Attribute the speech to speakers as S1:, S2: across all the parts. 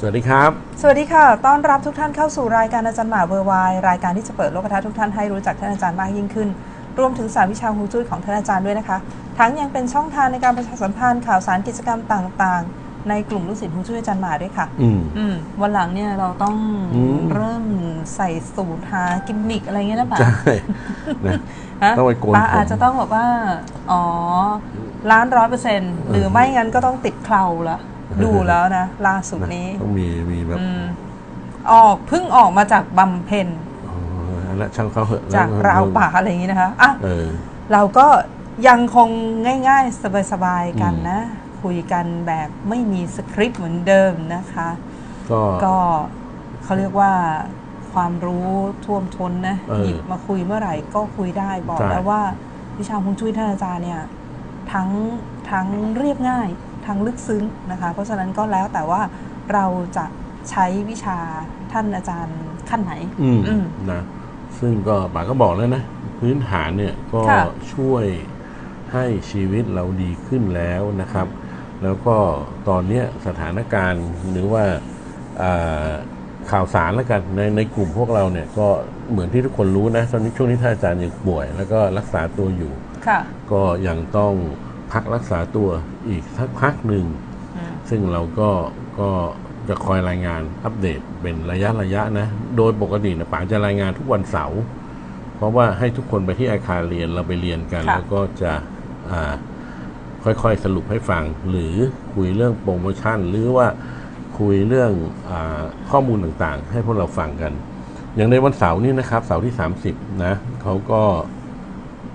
S1: สวัสดีครับ
S2: สวัสดีค่ะ ต้อนรับทุกท่านเข้าสู่รายการอาจารย์หมาเบอร์ไวน์รายการที่จะเปิดโลกทัศน์ทุกท่านให้รู้จักท่านอาจารย์มากยิ่งขึ้น รวมถึงสายวิชาฮวงจุ้ยของท่านอาจารย์ด้วยนะคะ ทั้งยังเป็นช่องทางในการประชาสัมพันธ์ข่าวสารกิจกรรมต่างๆ ในกลุ่มลูกศิษย์ฮวงจุ้ยอาจารย์หมาด้วยค่ะ
S1: อืม
S2: อืมวันหลังเนี่ยเราต้อง
S1: อืม
S2: เริ่มใส่สูตรหากิมมิกอะไรเงี้ยนะป่ะ
S1: ใช่นะ
S2: ฮะ
S1: ต้องไปโกน
S2: ป้า
S1: ผม
S2: อาจจะต้องแบบว่า อ๋อล้านร้อยเปอร์เซ็นต์หรือไม่งั้นก็ต้องติดเคราละ ดูแล้วนะ ล่าสุด
S1: นะ
S2: นี้
S1: ต้องมีมีแบบ
S2: อืมออกเพิ่งออกมาจากบำเพ็ญ
S1: อ๋อแล้วช่างเขาเหอะ
S2: จาก
S1: แล้ว
S2: ราวป่าอะไรอย่างนี้นะคะอะ
S1: เออ
S2: เราก็ยังคงง่าย ๆ สบายๆกัน
S1: อืม
S2: นะ คุยกันแบบไม่มีสคริปต์เหมือนเดิมนะคะ
S1: ก็
S2: ก็เขาเรียกว่าความรู้ท่วมท้นนะ
S1: เออ
S2: หยิบมาคุยเมื่อไหร่ก็คุยได้บอก
S1: ใช่
S2: แล้วว่า วิชาฮวงจุ้ยท่านอาจารย์เนี่ย ทั้งทั้งเรียบง่าย ทั้งลึกซึ้งนะคะ เพราะฉะนั้นก็แล้วแต่ว่าเราจะใช้วิชาท่านอาจารย์ขั้นไหน
S1: อืม
S2: อืม
S1: นะซึ่งก็ป๋าก็บอกแล้วนะ พื้นฐานเนี่ยก็
S2: ค่ะ
S1: ช่วยให้ชีวิตเราดีขึ้นแล้วนะครับ แล้วก็ตอนเนี้ยสถานการณ์หรือว่าอ่าข่าวสารแล้วกันในในกลุ่มพวกเราเนี่ยก็เหมือนที่ทุกคนรู้นะตอนนี้ช่วงนี้ท่านอาจารย์ยังป่วย แล้วก็รักษาตัวอยู่
S2: ค่ะ
S1: ก็ยังต้อง พักรักษาตัวอีกสักพักหนึ่ง
S2: อืม
S1: ซึ่งเราก็ก็จะคอยรายงานอัปเดตเป็นระยะระยะนะ โดยปกตินะป๋าจะรายงานทุกวันเสาร์เพราะว่าให้ทุกคนไปที่อาคารเรียนเราไปเรียนกัน
S2: ค่ะ
S1: แล้วก็จะอ่าค่อยๆสรุปให้ฟัง หรือคุยเรื่องโปรโมชั่น หรือว่าคุยเรื่องอาข้อมูลต่างๆ ให้พวกเราฟังกัน อย่างในวันเสาร์นี้นะครับเสาร์ที่ 30 นะเขาก็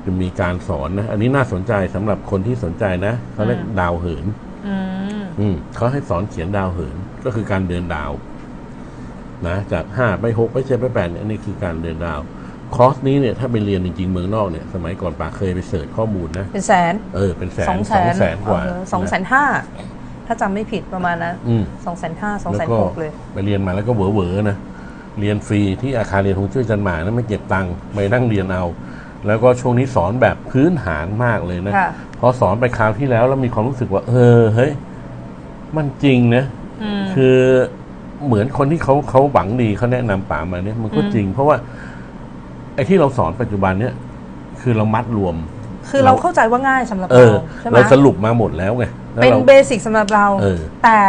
S1: จะมีการสอนนะ อันนี้น่าสนใจสำหรับคนที่สนใจนะเขาเรียก
S2: อืม
S1: ดาวเหิน
S2: อืม
S1: อืมเขาให้สอนเขียนดาวเหิน ก็คือการเดินดาว นะจากห้าไปหกไปเจ็ดไปแปดเนี่ยอันนี่คือการเดินดาวคอร์สนี้เนี่ยถ้าไปเรียนจริงๆเมืองนอกเนี่ยสมัยก่อนป่าเคยไปเสิร์ชข้อมูลนะ
S2: เป็นแสน
S1: เออเป็นแสน
S2: สองแสน
S1: แสนกว่า
S2: สองแสนห้าถ้าจำไม่ผิดประมาณนั้น
S1: อืม
S2: สองแสนห้าสอง
S1: แล้ว
S2: แสน
S1: ก็
S2: หกเลย
S1: ไปเรียนมาแล้วก็เหวอๆนะเรียนฟรีที่อาคารเรียนของช่วยจันหมานะไม่เก็บตังค์ไปนั่งเรียนเอา แล้วก็ช่วงนี้สอนแบบพื้นฐานมากเลยนะ
S2: ค่ะ
S1: พอสอนไปคราวที่แล้วแล้วมีความรู้สึกว่า เออเฮ้ยมันจริงนะ
S2: อืม
S1: คือเหมือนคนที่เขาเขาหวังดีเขาแนะนำป่ามาเนี่ยมันก็
S2: อืม
S1: จริง เพราะว่า ไอ้ที่เราสอนปัจจุบันเนี่ย คือเรามัดรวม
S2: คือเราเข้าใจว่าง่ายสำหรับ
S1: เอ
S2: เรา
S1: อ
S2: ใช่ไหม
S1: เราสรุปมาหมดแล้วไงแล้ว
S2: เป็น
S1: เรา
S2: เบสิกสำหรับเรา
S1: เออ
S2: แต่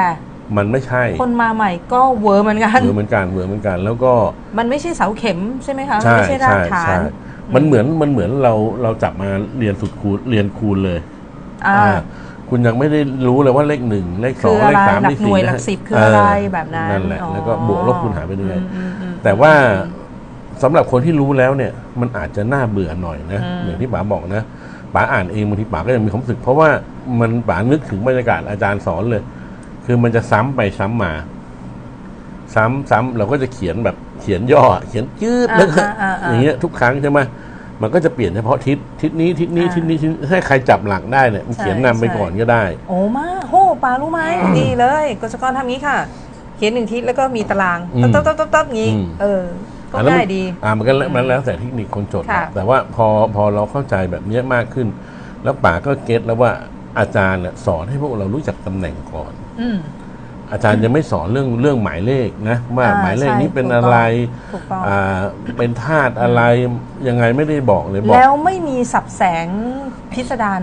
S1: มันไม่ใช่
S2: คนมาใหม่ก็เวอร์เหมือนกัน
S1: เหมือนเหมือนกันเหมือนเหมือนกัน แล้วก็
S2: มันไม่ใช่เสาเข็มใช่ไหมคะมัน
S1: ใช่
S2: ไม่ใช่ราก
S1: ใช่
S2: ฐา
S1: ใช่
S2: น
S1: มันเหมือนมันเหมือนเราเราจับมาเรียนสุดคูณเรียนคูณเลย
S2: อ่า
S1: อ่าคุณยังไม่ได้รู้เลยว่าเลขหนึ่งเลขสอง
S2: คือ
S1: เล
S2: อะไร
S1: ขสาม
S2: หลั
S1: เล
S2: ก
S1: ข
S2: หน่
S1: สี่
S2: วย
S1: นะ
S2: หลักสิบคืออะไรแบบนั้น
S1: นั่นแหละ
S2: อ๋อ
S1: แล้วก็บวกลบคูณหารไปเรื่อย
S2: อืมอืมอืม
S1: แต่ว่าสำหรับคนที่รู้แล้วเนี่ย มันอาจจะน่าเบื่อหน่อยนะ
S2: อืม
S1: อย่างที่ป๋าบอกนะป๋าอ่านเองบางทีป๋าก็ยังมีความรู้สึก เพราะว่ามันป๋านึกถึงบรรยากาศอาจารย์สอนเลย คือมันจะซ้ำไปซ้ำมา ซ้ำซ้ำเราก็จะเขียนแบบเขียนย่อ เขียนจืดแล้วก็
S2: อ่าอ่าอ่า
S1: อย่างเงี้ยทุกครั้งใช่ไหมมันก็จะเปลี่ยนเฉพาะทิศทิศนี้ทิศนี้
S2: อ่า
S1: ทิศนี้ทิศนี้ให้ใครจับหลักได้เนี่ยมันเขียนนำไป
S2: ใช่
S1: ก่อนก็ได้
S2: โอ้มาโหปลารู้ไหมดีเลยกศกรทำงี้ค่ะ เขียนหนึ่งทิศแล้วก็มีตาราง
S1: อืม
S2: ต๊บต๊บต๊บต๊บงี้
S1: อืม
S2: เออก็
S1: อะแล้วมัน
S2: ง่ายดี
S1: อ่ามันก็แล้วมันแล้วแต่เทคนิคคนจด
S2: ค่ะ
S1: แต่ว่าพอพอเราเข้าใจแบบเนี้ยมากขึ้น แล้วป๋าก็เก็ตแล้วว่าอาจารย์น่ะสอนให้พวกเรารู้จักตำแหน่งก่อน
S2: อืม
S1: อาจารย์ยังไม่สอนเรื่องเรื่องหมายเลขนะว่า
S2: อ่า
S1: หมายเลขนี้
S2: ใช่
S1: เป็น
S2: ถูกต้อง
S1: อะไร
S2: ถูกต้อง
S1: อ่าเป็นธาตุอะไรยังไงไม่ได้บอกเลยบอก
S2: แล้วไม่มีสับแสงพิสดาร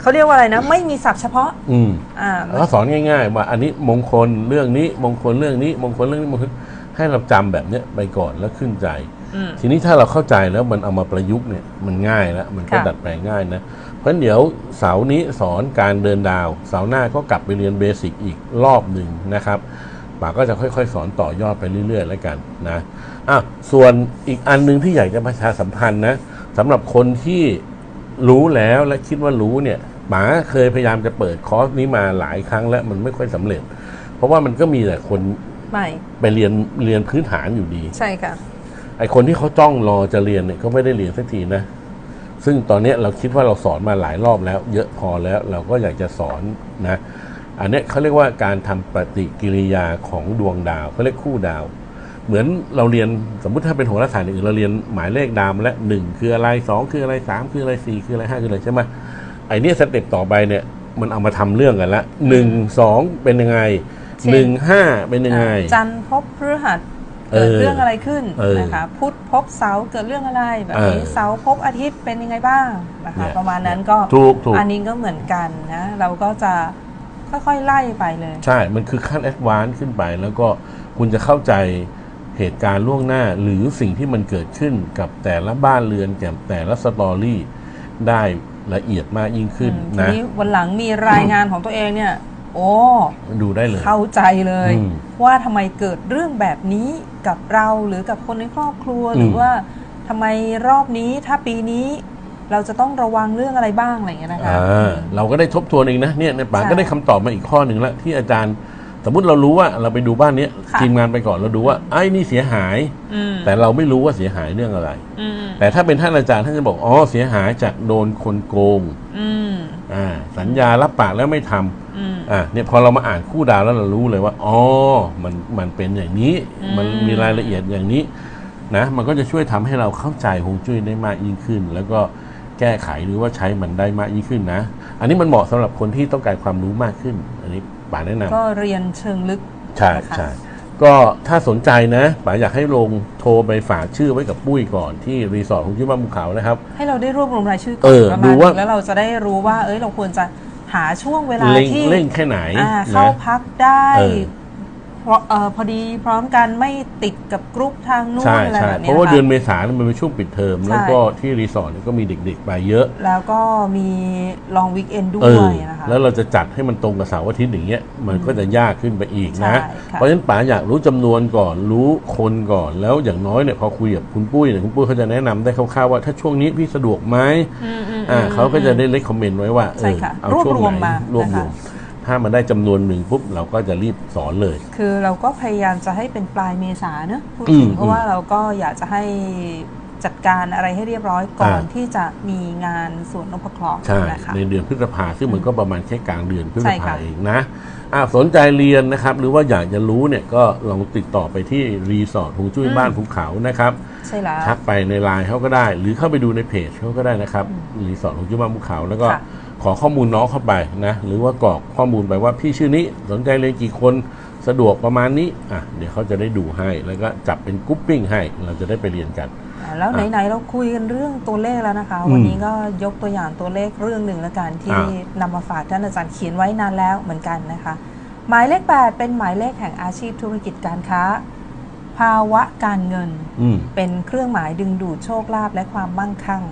S2: เขาเรียกว่าอะไรนะ ไม่มีสับเฉพาะ
S1: อืม
S2: อ่า
S1: แล้วสอนง่ายๆ ว่าอันนี้มงคลเรื่องนี้มงคลเรื่องนี้มงคลเรื่องนี้มงคลให้เราจำแบบเนี้ยไปก่อนแล้วขึ้นใจ
S2: อืม
S1: ทีนี้ถ้าเราเข้าใจแล้วมันเอามาประยุกต์เนี่ยมันง่ายแล้วมันก็
S2: ค่ะ
S1: ดัดแปลงง่ายนะ เพราะฉะนั้นเดี๋ยวเสาร์นี้สอนการเดินดาว เสาร์หน้าก็กลับไปเรียนเบสิกอีกรอบหนึ่งนะครับป๋าก็จะค่อยๆ สอนต่อยอดไปเรื่อยๆ แล้วกันนะอะส่วนอีกอันหนึงที่อยากจะประชาสัมพันธ์นะสำหรับคนที่รู้แล้วและคิดว่ารู้เนี่ยป๋าเคยพยายามจะเปิดคอร์สนี้มาหลายครั้งแล้วมันไม่ค่อยสำเร็จ เพราะว่ามันก็มีแต่คน
S2: ไม่
S1: ไปเรียนเรียนพื้นฐานอยู่ดี
S2: ใช่ค่ะ
S1: ไอคนที่เขาจ้องรอจะเรียนเนี่ยก็ไม่ได้เรียนสักทีนะ ซึ่งตอนนี้เราคิดว่าเราสอนมาหลายรอบแล้ว เยอะพอแล้วเราก็อยากจะสอนนะอันนี้เขาเรียกว่าการทำปฏิกิริยาของดวงดาวเขาเรียกคู่ดาว เหมือนเราเรียนสมมุติถ้าเป็นโหราศาสตร์อื่นเราเรียนหมายเลขดาวมแล้วหนึ่งคืออะไรสองคืออะไรสามคืออะไรสี่คืออะไรห้าคืออะไรใช่ไหมไอเนี้ยสเต็ปต่อไปเนี่ยมันเอามาทำเรื่องกันละหนึ่งสองเป็นยังไงหนึ่งห้าเป็นยังไง
S2: จันทร์พบพฤหัส
S1: เอ
S2: เกิด
S1: อ
S2: เรื่องอะไรขึ้น
S1: เออ
S2: นะคะพุธพบเสาร์เกิดเรื่องอะไรแบบนี้
S1: เออ
S2: เสาร์พบอาทิตย์เป็นยังไงบ้างนะ
S1: เนี่
S2: คะ
S1: ย
S2: ประมาณนั้นก็
S1: ถูกถูก
S2: อันนี้ก็เหมือนกันนะเราก็จะค่อยๆไล่ไปเลย
S1: ใช่ มันคือขั้นแอดวานซ์ขึ้นไป แล้วก็คุณจะเข้าใจเหตุการณ์ล่วงหน้า หรือสิ่งที่มันเกิดขึ้นกับแต่ละบ้านเรือนกับแต่ละสตอรี่ได้ละเอียดมากยิ่งขึ้น
S2: อืมที
S1: นะ
S2: นี้วันหลังมีรายงานของตัวเองเนี่ย โอ้
S1: ดูได้เลย
S2: เข้าใจเลย
S1: อืม
S2: ว่าทำไมเกิดเรื่องแบบนี้กับเราหรือกับคนในครอบครัว
S1: อืม
S2: หรือว่าทำไมรอบนี้ถ้าปีนี้ เราจะต้องระวังเรื่องอะไรบ้างอะไรอย่างเงี้ยนะคะ
S1: อ่าเราก็ได้ทบทวนเองนะเนี่ยในป่า
S2: ใช่
S1: ก็ได้คำตอบมาอีกข้อหนึ่งแล้วที่อาจารย์ สมมติเรารู้ว่าเราไปดูบ้านเนี้ย
S2: ค่ะ
S1: ทีมงานไปก่อนเราดูว่าไอ้นี่เสียหาย
S2: อืม
S1: แต่เราไม่รู้ว่าเสียหายเรื่องอะไร
S2: อืม
S1: แต่ถ้าเป็นท่านอาจารย์ท่านจะบอกอ๋อเสียหายจากโดนคนโกง
S2: อืม
S1: อ่าสัญญารับปากแล้วไม่ทำ
S2: อืม
S1: อะเนี่ยพอเรามาอ่านคู่ดาวแล้วเรารู้เลยว่าอ๋อมันมันเป็นอย่างนี้
S2: อืม
S1: มันมีรายละเอียดอย่างนี้นะมันก็จะช่วยทำให้เราเข้าใจฮวงจุ้ยได้มากยิ่งขึ้น แล้วก็แก้ไขหรือว่าใช้มันได้มากยิ่งขึ้นนะ อันนี้มันเหมาะสำหรับคนที่ต้องการความรู้มากขึ้น อันนี้ป๋าแนะนำ
S2: ก็เรียนเชิงลึก
S1: ใช่
S2: นะคะ
S1: ใช่ก็ถ้าสนใจนะป๋าอยากให้ลงโทรไปฝากชื่อไว้กับปุ้ยก่อนที่รีสอร์ทของชื่อบ้านภูเขานะครับ
S2: ให้เราได้รวบรวมรายชื่อก่
S1: เอ
S2: อน
S1: อ
S2: ประ
S1: ดู
S2: มาณ
S1: ว่า
S2: นึงแล้วเราจะได้รู้ว่าเอ้ยเราควรจะ หาช่วงเวลา
S1: เร่ง
S2: ที่
S1: เร่งแค่ไหน
S2: อ่า
S1: นะ
S2: เข้าพักได้
S1: เออ
S2: เพราะเอ่อพอดีพร้อมกันไม่ติดกับกรุ๊ปทางนู้น
S1: ใช่
S2: อะไร
S1: ใช่
S2: แบบ
S1: เพ
S2: เนี้ย
S1: ราะว่า
S2: ค่ะ
S1: เดือนเมษายนมันเป็นช่วงปิดเทอม
S2: ใช่
S1: แล้วก็ที่รีสอร์ทเนี่ยก็มีเด็กๆ ไปเยอะ
S2: แล้วก็มีลองวิกเอนด้
S1: เอ
S2: ว
S1: อย
S2: นะคะ
S1: แล้วเราจะจัดให้มันตรงกับเสาร์อาทิตย์อย่างเงี้ยมันก็จะยากขึ้นไปอีก
S2: ใช่
S1: นะ
S2: ค่ะ
S1: เพราะฉะนั้นป๋าอยากรู้จำนวนก่อนรู้คนก่อน แล้วอย่างน้อยเนี่ยพอคุยกับคุณปุ้ยเนี่ยคุณปุ้ยเขาจะแนะนำได้คร่าวๆว่าถ้าช่วงนี้พี่สะดวกไหม
S2: อืมอืม
S1: อ่า
S2: อืม
S1: เขาก็จะได้เลคคอมเมนต์ไว้ว่าเอ
S2: ใช่
S1: อ
S2: ค่ะ
S1: เอา
S2: รวบ
S1: ช่วง
S2: รวม
S1: ไหน
S2: มาร
S1: วบรวม
S2: นะคะ
S1: ถ้ามันได้จำนวนหนึ่งปุ๊บเราก็จะรีบสอนเลย
S2: คือเราก็พยายามจะให้เป็นปลายเมษาเนอะพูด
S1: อื
S2: ถึ
S1: ม
S2: งเพราะว่าเราก็อยากจะให้ จัดการอะไรให้เรียบร้อยก่อน
S1: อ่า
S2: ที่จะมีงานสวนนพเคราะห์
S1: ใช่
S2: นะคะ
S1: ในเดือนพฤษภาซึ่งมันก็ประมาณแค่กลางเดือนพฤษ
S2: ใช่
S1: ภา
S2: ค่ะ
S1: เองนะอะสนใจเรียนนะครับ หรือว่าอยากจะรู้เนี่ยก็ลองติดต่อไปที่รีสอร์ทหงจุ้ยบ้านภูเขานะครับ
S2: ใช่แล้ว
S1: ทักไปในไลน์เขาก็ได้ หรือเข้าไปดูในเพจเขาก็ได้นะครับรีสอร์ทหงจุ้ยบ้านภูเขา แล้วก็
S2: ค่ะ
S1: ขอข้อมูลน้องเข้าไปนะหรือว่ากรอกข้อมูลไปว่าพี่ชื่อนี้สนใจเรียนกี่คนสะดวกประมาณนี้อะเดี๋ยวเขาจะได้ดูให้ แล้วก็จับเป็นกรุ๊ปปิ้งให้เราจะได้ไปเรียนกัน
S2: อ่า แล้ว
S1: อะ
S2: ไหนๆเราคุยกันเรื่องตัวเลขแล้วนะคะ
S1: อืม
S2: วันนี้ก็ยกตัวอย่างตัวเลขเรื่องหนึ่งแล้วกันที่
S1: อ่
S2: นำมาฝากท่านอาจารย์เขียนไว้นานแล้วเหมือนกันนะคะ หมายเลข 8 เป็นหมายเลขแห่งอาชีพธุรกิจการค้า ภาวะการเงิน
S1: อืม
S2: เป็นเครื่องหมายดึงดูดโชคลาภและความมั่งคั่ง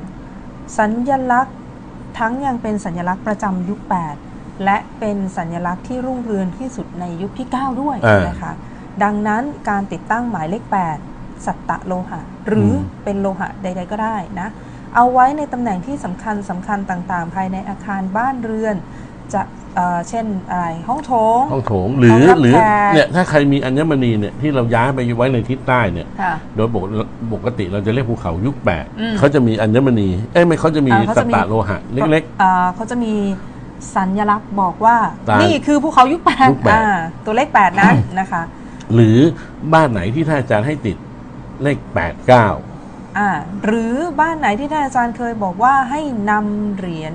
S2: สัญลักษณ์ทั้งยังเป็นสัญลักษณ์ประจำยุค 8 และเป็นสัญลักษณ์ที่รุ่งเรืองที่สุดในยุคที่ 9 ด้วย
S1: อ่าน
S2: นะคะดังนั้นการติดตั้งหมายเลข 8 สัตตะโลหะ หรืออ
S1: ม
S2: เป็นโลหะใด ๆ ก็ได้นะ เอาไว้ในตำแหน่งที่สำคัญสำคัญต่างๆ ภายในอาคารบ้านเรือน จะเอ่อเช่นอะไรห้องโถง
S1: ห้องโถงหรือ
S2: ห้องรับ
S1: หรือ
S2: แขก
S1: เนี่ยถ้าใครมีอัญมณีเนี่ยที่เราย้ายไปไว้ในทิศใต้เนี่ย
S2: ค่ะ
S1: โดยปกปกติเราจะเรียกภูเขายุคแปด
S2: อืม
S1: เขาจะมีอัญมณีเอ้ยไม่เขาจะมี
S2: อ่าเขา
S1: สั
S2: จะ
S1: ต
S2: มี
S1: ตะโลหะเล็ก
S2: เอ่อเขาจะมีสัญลักษณ์บอกว่า
S1: ตาม
S2: นี่คือภูเขายุคแปด
S1: ยุคแปด
S2: อ่าตัวเลขแปดนะนะคะ
S1: ๆหรือบ้านไหนที่ท่านอาจารย์ให้ติด เลขแปดเก้า
S2: อ่าหรือบ้านไหนที่ท่านอาจารย์เคยบอกว่าให้นำเหรียญ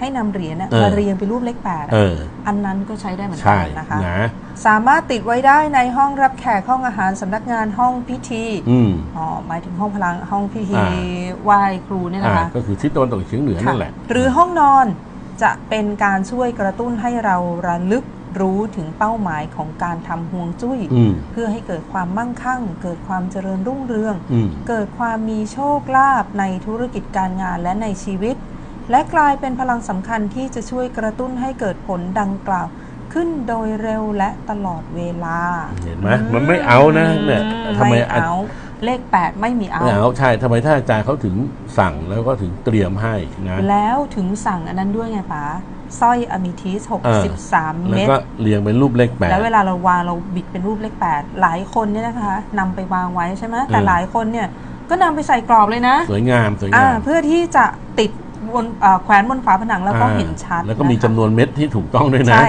S2: ให้นำเหรียญน่ะมาเรียงเป็นรูปเลขแปด
S1: เออ
S2: อันนั้นก็ใช้ได้เหมือนกั
S1: ใช่
S2: นนะคะ
S1: นะ
S2: สามารถติดไว้ได้ในห้องรับแขกห้องอาหารสำนักงานห้องพิธี
S1: อืม
S2: อ๋อหมายถึงห้องพลังห้องพิธี
S1: อ่า
S2: ไหว้ครูเนี่ย
S1: อ่า
S2: นะคะ
S1: ก็คือทิศตะวันตกเฉียงเหนือ
S2: ค่ะ
S1: นั่นแหละ
S2: หรือห้องนอนจะเป็นการช่วยกระตุ้นให้เราระลึก รู้ถึงเป้าหมายของการทำห่วงจุ้ย
S1: อืม
S2: เพื่อให้เกิดความมั่งคั่ง เกิดความเจริญรุ่งเรือง
S1: อืม
S2: เกิดความมีโชคลาภในธุรกิจการงานและในชีวิต และกลายเป็นพลังสำคัญที่จะช่วยกระตุ้นให้เกิดผลดังกล่าว ขึ้นโดยเร็วและตลอดเวลา
S1: เห็นไหมมันไม่เอานะเนี่ยทำไม
S2: ไม่
S1: อะ
S2: เอาเลข 8 ไม่มีเอา
S1: ไม่เอาใช่ทำไมท่านอาจารย์เขาถึงสั่งแล้วก็ถึงเตรียมให้นะ
S2: แล้วถึงสั่งอันนั้นด้วยไงป๋า สร้อยอะมิทิส
S1: เออ
S2: 63
S1: แล้ว
S2: เม็ด
S1: ก็เรียงเป็นรูปเลขแปด
S2: แล้วเวลาเราวางเราบิดเป็นรูปเลข8หลายคนเนี่ยนะคะนำไปวางไว้ใช่ไหมแต่
S1: อืม
S2: หลายคนเนี่ยก็นำไปใส่กรอบเลยนะ
S1: สวยงามสวย
S2: อ่างา
S1: ม
S2: เพื่อที่จะติดบนเอ่อแขวนบนฝาผนังแล้วก็
S1: อ่า
S2: เห็นชัด
S1: แล้วก็มีะ
S2: คะ
S1: จำนวนเม็ดที่ถูกต้องด้วยนะ
S2: ใช่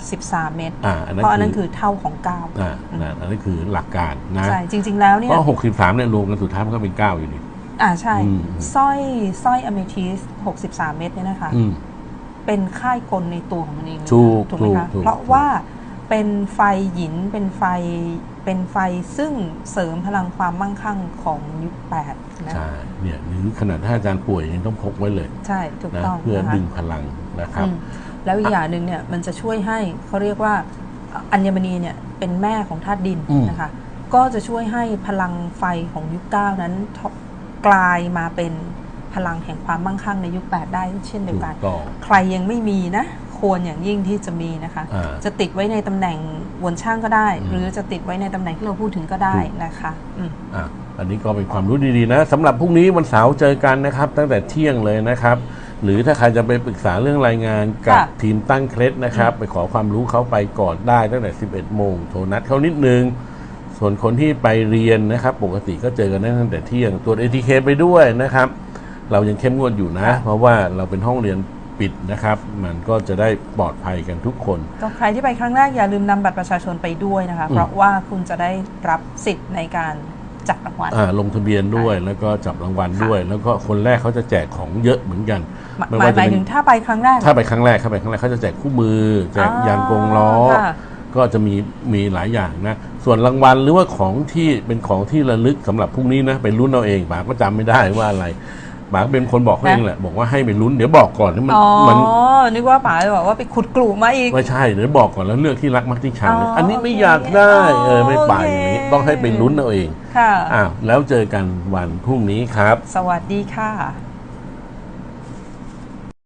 S2: 63 เม็ด
S1: อ่าอันนั้น
S2: เพราะอันนั้น
S1: คื
S2: คืออเท่าของเก้า
S1: อ่านั่นอันนั้นคือหลักการนะ
S2: ใช่จริง ๆ แล้วเนี่ย
S1: ก็หกสิบสามเนี่ยรวมกันสุดท้ายมันก็เป็นเก้าอยู่ดี
S2: อ่าใช่
S1: อืม
S2: สร้อยสร้อยอะเมทิส63 เม็ดเนี่ยนะคะ
S1: อืม
S2: เป็นค่ายกลในตัวของมันเองเลยนะ
S1: ถูก
S2: ถูกไหมคะ
S1: ถูกถูก
S2: เพราะว่าเป็นไฟหยินเป็นไฟเป็นไฟซึ่งเสริมพลังความมั่งคั่งของยุคแปดนะ
S1: ใช่เนี่ยหรือขนาดถ้าอาจารย์ป่วยยังต้องพกไว้เลย
S2: ใช่ถูก
S1: นะ
S2: ต้อง
S1: เพื่อ
S2: นะคะ
S1: ดึงพลังนะครับ
S2: อืมแล้วอีกอย่างหนึ่งเนี่ยมันจะช่วยให้เขาเรียกว่าอัญมณีเนี่ยเป็นแม่ของธาตุดิน
S1: อืม
S2: นะคะ ก็จะช่วยให้พลังไฟของยุคเก้านั้นทกลายมาเป็น พลังแห่งความมั่งคั่งในยุคแปดได้เช่นเดีย
S1: ถู
S2: ว
S1: ก
S2: กัน
S1: ต้อง
S2: ใครยังไม่มีนะ ควรอย่างยิ่งที่จะมีนะคะ
S1: อ่า
S2: จะติดไว้ในตำแหน่งวนช่างก็ได้
S1: อืม
S2: หรือจะติดไว้ในตำแหน่งที่เราพูดถึงก็ได้นะคะอืม
S1: อะอันนี้ก็เป็นความรู้ดีๆนะสำหรับพรุ่งนี้วันเสาร์เจอกันนะครับ ตั้งแต่เที่ยงเลยนะครับ หรือถ้าใครจะไปปรึกษาเรื่องรายงานกับ
S2: ค่ะ
S1: ทีมตั้งเคล็ดนะครับ ไปขอความรู้เขาไปก่อนได้ตั้งแต่ 11 โมงโทรนัดเขานิดนึงส่วนคนที่ไปเรียนนะครับ ปกติก็เจอกันได้ตั้งแต่เที่ยงตรวจ ATK ไปด้วยนะครับ เรายังเข้มงวดอยู่นะ เพราะว่าเราเป็นห้องเรียนปิดนะครับ มันก็จะได้ปลอดภัยกันทุกคน
S2: ก็ใครที่ไปครั้งแรกอย่าลืมนำบัตรประชาชนไปด้วยนะคะ
S1: อืม
S2: เพราะว่าคุณจะได้รับสิทธิ์ในการจับรางวัล
S1: อ่าลงทะเบียนด้วยแล้วก็จับรางวัลด้วย แล้วก็คนแรกเขาจะแจกของเยอะเหมือนกัน
S2: หมาย
S1: ไม่
S2: ห
S1: ว่า
S2: มา
S1: จะ
S2: ย
S1: เป็น
S2: ถึงถ้าไปครั้งแรก
S1: ถ้าไปครั้งแรกเข้าไปครั้งแรกเขาจะแจกคู่มือ แจก
S2: อ๋อยา
S1: งกงล้อ
S2: ค่ะ
S1: ก็จะมีมีหลายอย่างนะ ส่วนรางวัลหรือว่าของที่เป็นของที่ระลึกสำหรับพรุ่งนี้นะไปลุ้นเอาเองป๋าก็จำไม่ได้ว่าอะไร ป๋าเป็นคนบอกเขาเองแหละบอกว่าให้ไปลุ้นเดี๋ยวบอกก่อนที่มัน
S2: อ๋อ
S1: มัน
S2: นึกว่าป๋าจะบอกว่าไปขุดกลุ่มาอีก
S1: ไม่ใช่เดี๋ยวบอกก่อนแล้วเลือกที่รักมักที่ชัง
S2: อ๋ออั
S1: อันนี้ไม่อยากได้
S2: โอเค
S1: เออไม่ไปอย่างนี้ต้องให้ไปลุ้นเอาเอง
S2: ค่ะ
S1: อ้าวแล้วเจอกันวันพรุ่งนี้ครับ
S2: สวัสดีค่ะ